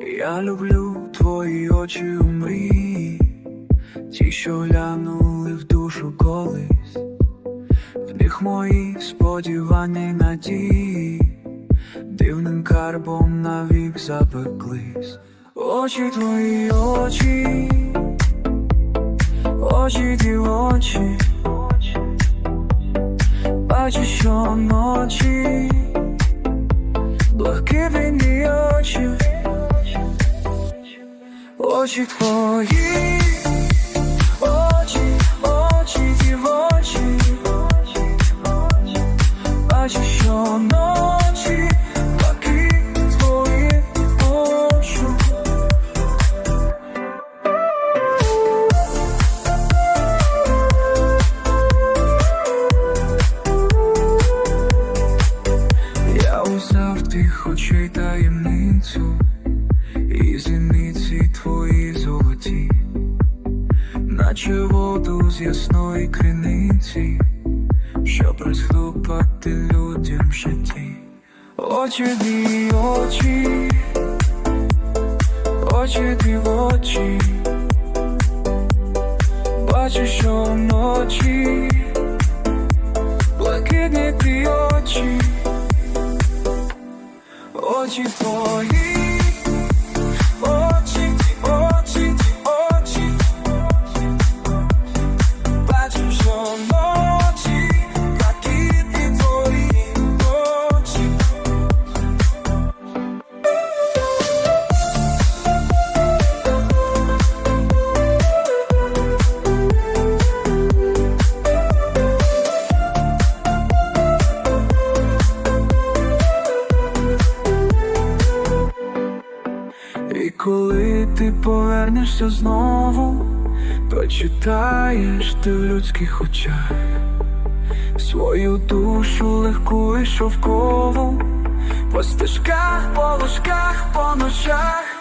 Я люблю твої очі у мрії, ті, що глянули в душу колись, в них мої сподівання й надії, дивним карбом навік запеклись. Очі твої очі, очі ті очі, бачу щоночі, блакитні очі. Очі твої, очі, очі, ті очі, бачу щоночі, блакитні твої очі. Я узяв тих очей таємницю, і зіниці твої золоті, наче воду з ясної криниці, щоб розхлупати людям в житті. Очі дві очі, очі дві очі, бачу щоночі, блакитні ті очі. Очі твої, коли ти повернешся знову, то читаєш ти в людських очах свою душу легку і шовкову, по стежках, по ложках, по ночах.